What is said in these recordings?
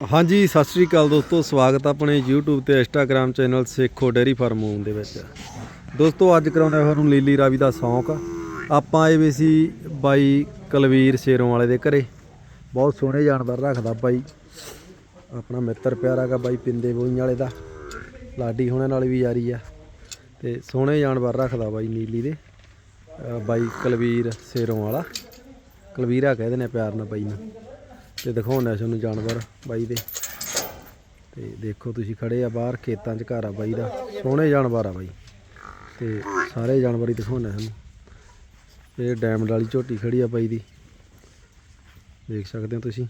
ਹਾਂਜੀ, ਸਤਿ ਸ੍ਰੀ ਅਕਾਲ ਦੋਸਤੋ, ਸਵਾਗਤ ਹੈ ਆਪਣੇ YouTube ਤੇ Instagram channel Sekho dairy farm home ਦੇ ਵਿੱਚ। ਦੋਸਤੋ, ਅੱਜ ਕਰਾਉਣਾ ਹਾਂ ਤੁਹਾਨੂੰ ਲੀਲੀ ਰਾਵੀ ਦਾ ਸ਼ੌਂਕ। ਆਪਾਂ ਆਏ ਵੀ ਸੀ ਬਾਈ ਕਲਵੀਰ ਸ਼ੇਰੋਂ ਵਾਲੇ ਦੇ ਘਰੇ। ਬਹੁਤ ਸੋਹਣੇ ਜਾਨਵਰ ਰੱਖਦਾ ਬਾਈ। ਆਪਣਾ ਮਿੱਤਰ ਪਿਆਰਾ ਗਾ ਬਾਈ, ਪਿੰਦੇ ਬੋਈ ਵਾਲੇ ਦਾ। ਲਾਡੀ ਹੋਣੇ ਨਾਲ ਵੀ ਯਾਰੀ ਆ। ਤੇ ਸੋਹਣੇ ਜਾਨਵਰ ਰੱਖਦਾ ਬਾਈ ਨੀਲੀ ਦੇ। ਬਾਈ ਕਲਵੀਰ ਸ਼ੇਰੋਂ ਵਾਲਾ। ਕਲਵੀਰਾ ਕਹਿੰਦੇ ਨੇ ਪਿਆਰ ਨਾਲ ਬਾਈ ਨੂੰ। ਤੇ ਦਿਖਾਉਣਾ ਤੁਹਾਨੂੰ ਜਾਨਵਰ ਬਾਈ ਦੇ। ਤੇ ਦੇਖੋ ਤੁਸੀਂ ਖੜੇ ਆ ਬਾਹਰ, ਖੇਤਾਂ 'ਚ ਘਰ ਆ ਬਾਈ ਦਾ। ਸੋਹਣੇ ਜਾਨਵਰ ਆ ਬਾਈ। ਤੇ ਸਾਰੇ ਜਾਨਵਰ ਹੀ ਦਿਖਾਉਣਾ ਤੁਹਾਨੂੰ ਇਹ ਡੈਮਡ ਵਾਲੀ ਝੋਟੀ ਖੜੀ ਆ ਬਾਈ ਦੀ। ਦੇਖ ਸਕਦੇ ਹੋ ਤੁਸੀਂ।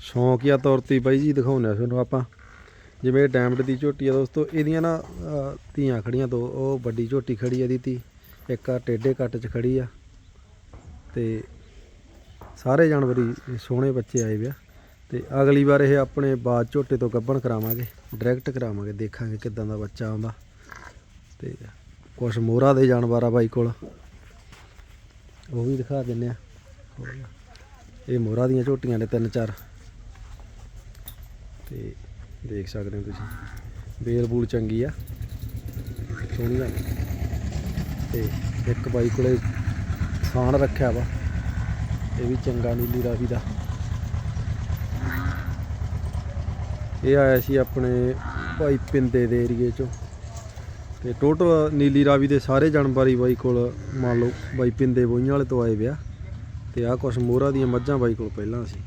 ਸ਼ੌਂਕੀਆ ਤੌਰ ਤੇ ਬਾਈ ਜੀ ਦਿਖਾਉਣਾ ਤੁਹਾਨੂੰ ਆਪਾਂ। ਜਿਵੇਂ ਡੈਮਡ ਦੀ ਝੋਟੀ ਆ ਦੋਸਤੋ, ਇਹਦੀਆਂ ਨਾ ਧੀਆਂ ਖੜੀਆਂ ਦੋ, ਉਹ ਵੱਡੀ ਝੋਟੀ ਖੜੀ ਆ ਦੀ ਤੀ ਇੱਕ ਆ ਟੇਡੇ ਕੱਟ 'ਚ ਖੜੀ ਆ। ਤੇ ਸਾਰੇ ਜਾਨਵਰ ਹੀ ਸੋਹਣੇ ਬੱਚੇ ਆਏ ਵਿਆ ਤੇ ਅਗਲੀ ਵਾਰ ਇਹ ਆਪਣੇ ਬਾਦ ਝੋਟੇ ਤੋਂ ਗੱਭਣ ਕਰਾਵਾਂਗੇ ਡਾਇਰੈਕਟ ਕਰਾਵਾਂਗੇ, ਦੇਖਾਂਗੇ ਕਿੱਦਾਂ ਦਾ ਬੱਚਾ ਆਉਂਦਾ। ਤੇ ਕੁਛ ਮੋਹਰਾ ਦੇ ਜਾਨਵਰ ਆ ਬਾਈ ਕੋਲ। ਉਹ ਵੀ ਦਿਖਾ ਦਿੰਨੇ ਆ। ਇਹ ਮੋਹਰਾ ਦੀਆਂ ਝੋਟੀਆਂ ਨੇ ਤਿੰਨ ਚਾਰ। ਤੇ ਦੇਖ ਸਕਦੇ ਹੋ ਤੁਸੀਂ, ਬੇਲ ਬੂਲ ਚੰਗੀ ਆ। ਸੋਹਣੀ ਆ ਤੇ ਇੱਕ ਬਾਈ ਕੋਲੇ ਥਾਣ ਰੱਖਿਆ ਵਾ। ਇਹ ਵੀ ਚੰਗਾ ਨੀਲੀ ਰਾਵੀ ਦਾ। ਇਹ ਆਇਆ ਸੀ ਆਪਣੇ ਭਾਈ ਪਿੰਦੇ ਦੇ ਏਰੀਏ ਚੋਂ। ਤੇ ਟੋਟਲ ਨੀਲੀ ਰਾਵੀ ਦੇ ਸਾਰੇ ਜਾਨਵਰ ਹੀ ਬਾਈ ਕੋਲ, ਮੰਨ ਲਓ ਬਾਈ ਪਿੰਦੇ ਬੋਈਆਂ ਵਾਲੇ ਤੋਂ ਆਏ ਵਿਆ। ਤੇ ਆਹ ਕੁਛ ਮੋਹਰਾ ਦੀਆਂ ਮੱਝਾਂ ਬਾਈ ਕੋਲ ਪਹਿਲਾਂ ਸੀ।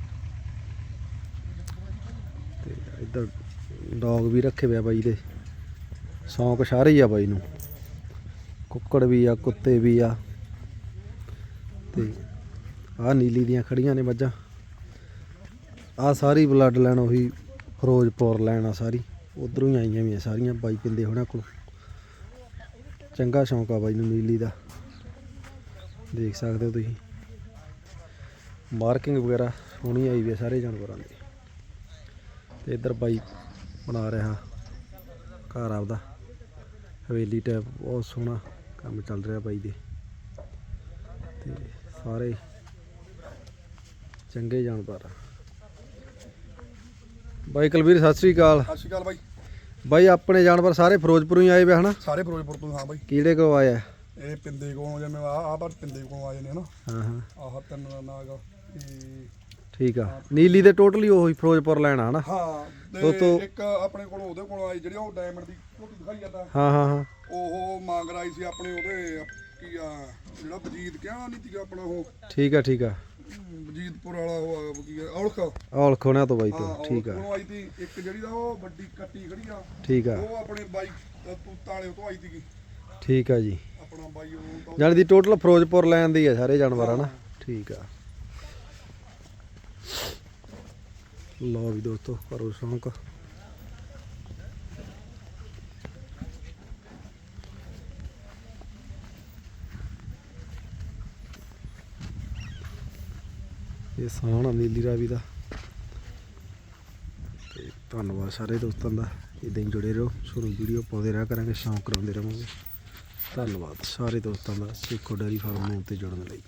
ਤੇ ਇੱਧਰ ਡੌਗ ਵੀ ਰੱਖੇ ਵਿਆ ਬਾਈ ਦੇ। ਸ਼ੌਂਕ ਸਾਰੇ ਹੀ ਆ ਬਾਈ ਨੂੰ। ਕੁੱਕੜ ਵੀ ਆ, ਕੁੱਤੇ ਵੀ ਆ। ਤੇ ਆਹ ਨੀਲੀ ਦੀਆਂ ਖੜੀਆਂ ਨੇ ਮੱਝਾਂ। ਆਹ ਸਾਰੀ ਬਲੱਡ ਲਾਈਨ ਉਹੀ ਫਿਰੋਜ਼ਪੁਰ ਲੈਣ ਆ ਸਾਰੀ। ਉਧਰੋਂ ਹੀ ਆਈਆਂ ਵੀ ਆ ਸਾਰੀਆਂ ਬਾਈ ਪਿੰਦੇ ਹੋਣਾ ਕੋਲ। ਚੰਗਾ ਸ਼ੌਂਕ ਆ ਬਾਈ ਨੂੰ ਨੀਲੀ ਦਾ। ਦੇਖ ਸਕਦੇ ਹੋ ਤੁਸੀਂ। ਮਾਰਕਿੰਗ ਵਗੈਰਾ ਸੋਹਣੀ ਆਈ ਵੀ ਆ ਸਾਰੇ ਜਾਨਵਰਾਂ ਦੀ। ਤੇ ਇੱਧਰ ਬਾਈ ਬਣਾ ਰਿਹਾ ਘਰ ਆਪਦਾ। ਹਵੇਲੀ ਟਾਈਪ ਬਹੁਤ ਸੋਹਣਾ ਕੰਮ ਚੱਲ ਰਿਹਾ ਬਾਈ ਦੇ। ਤੇ ਸਾਰੇ ਚੰਗੇ ਜਾਨਵਰ ਬਾਈ ਕੁਲਵੀਰ ਸਤਿ ਸ੍ਰੀ ਅਕਾਲ। ਸਤਿ ਸ਼੍ਰੀ ਅਕਾਲ ਬਾਈ। ਬਾਈ ਆਪਣੇ ਜਾਨਵਰ ਸਾਰੇ ਫਿਰੋਜ਼ਪੁਰੋਂ ਹੀ ਆਏ ਵੇ ਹਨਾ? ਸਾਰੇ ਫਿਰੋਜ਼ਪੁਰ ਤੋਂ ਹਾਂ ਬਾਈ। ਕਿਹੜੇ ਕੋ ਆਇਆ ਇਹ ਪਿੰਦੇ ਕੋਲੋਂ ਜਿਵੇਂ ਆ ਆ ਪਰ ਪਿੰਦੇ ਕੋਲੋਂ ਆ ਜਾਂਦੇ ਹਨਾ ਹਾਂ ਹਾਂ। ਆਹ ਤਿੰਨ ਨਾਗ ਤੇ ਠੀਕ ਆ। ਨੀਲੀ ਦੇ ਟੋਟਲੀ ਉਹੀ ਫਿਰੋਜ਼ਪੁਰ ਲੈਣਾ ਹਨਾ? ਹਾਂ ਤੇ ਦੋਸਤੋ- ਇੱਕ ਆਪਣੇ ਕੋਲ ਉਹਦੇ ਕੋਲੋਂ ਆਈ ਜਿਹੜੀ ਉਹ ਡਾਇਮੰਡ ਦੀ ਝੋਟੀ ਦਿਖਾਈ ਜਾਂਦਾ ਹਾਂ ਹਾਂ ਹਾਂ। ਉਹ ਮੰਗ ਰਾਈ ਸੀ ਆਪਣੇ ਉਹਦੇ ਕੀ ਆ ਜਿਹੜਾ ਵਜੀਦ ਕਿਹਾ ਨਹੀਂ ਸੀਗਾ ਆਪਣਾ ਉਹ। ਠੀਕ ਆ ਠੀਕ ਆ। ਵਜੀਦਪੁਰ ਵਾਲਾ ਉਹ ਆ, ਕੀ ਆ ਔਲਖ। ਔਲ ਖੋਣਿਆ ਤੋਂ ਬਾਈ ਹਾਂ ਤੋਂ ਠੀਕ ਆ। ਕੋਲੋਂ ਆਈ ਸੀ ਇੱਕ ਜਿਹੜੀ ਦਾ ਉਹ ਵੱਡੀ ਕੱਟੀ ਖੜੀ ਆ। ਠੀਕ ਆ। ਉਹ ਆਪਣੇ ਬਾਈ ਤੂਤਾਂ ਵਾਲੇ ਤੋਂ ਆਈ ਸੀਗੀ। ਠੀਕ ਆ ਜੀ। ਆਪਣਾ ਬਾਈ ਉਹ ਤੋਂ ਜਾਣੀ ਦੀ ਟੋਟਲ ਫਿਰੋਜ਼ਪੁਰ ਲੈਣ ਦੀ ਆ ਸਾਰੇ ਜਾਨਵਰ ਹਨਾ? ਠੀਕ ਆ। ਲਓ ਵੀ ਦੋਸਤੋ ਕਰੋ ਸ਼ੌਂਕ। ਇਹ ਸਾਣਾ ਨੀਲੀ ਰਾਵੀ ਦਾ। ਤੇ ਧੰਨਵਾਦ ਸਾਰੇ ਦੋਸਤਾਂ ਦਾ। ਇਦਾਂ ਹੀ ਜੁੜੇ ਰਹੋ, ਸ਼ੁਰੂ ਵੀਡੀਓ ਪਾਉਂਦੇ ਰਿਹਾ ਕਰਾਂਗੇ, ਸ਼ੌਂਕ ਕਰਾਉਂਦੇ ਰਹਾਂਗੇ। ਧੰਨਵਾਦ ਸਾਰੇ ਦੋਸਤਾਂ ਦਾ, ਸਿੱਖੋ ਡੈਰੀ ਫਾਰਮ ਨੂੰ ਉੱਤੇ ਜੁੜਨ ਲਈ।